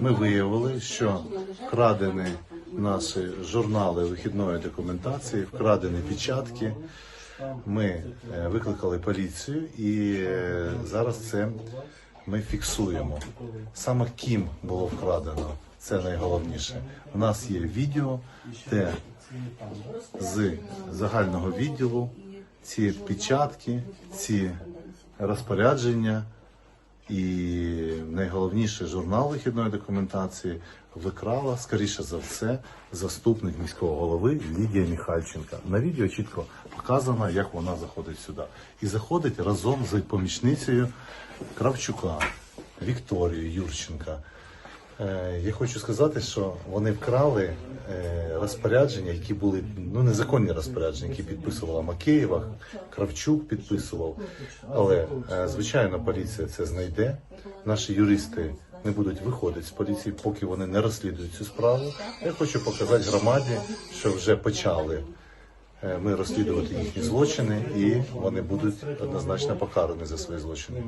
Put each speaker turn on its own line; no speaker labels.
ми виявили, що вкрадені наші журнали вихідної документації, вкрадені печатки. Ми е, викликали поліцію і е, зараз це ми фіксуємо. Саме ким було вкрадено, це найголовніше. У нас є відео, де з загального відділу ці печатки, ці розпорядження і найголовніше журнал вихідної документації викрала, скоріше за все, заступник міського голови Лідія Міхальченка. На відео чітко показано, як вона заходить сюди. І заходить разом з помічницею Кравчука Вікторією Юрченка. Е, Я хочу сказати, що вони вкрали розпорядження, які були ну незаконні розпорядження, які підписувала Макеєва, Кравчук підписував. Але е, звичайно, поліція це знайде. Наші юристи не будуть виходити з поліції, поки вони не розслідують цю справу. Я хочу показати громаді, що вже почали. е, Ми розслідувати їхні злочини, і вони будуть однозначно покарані за свої злочини.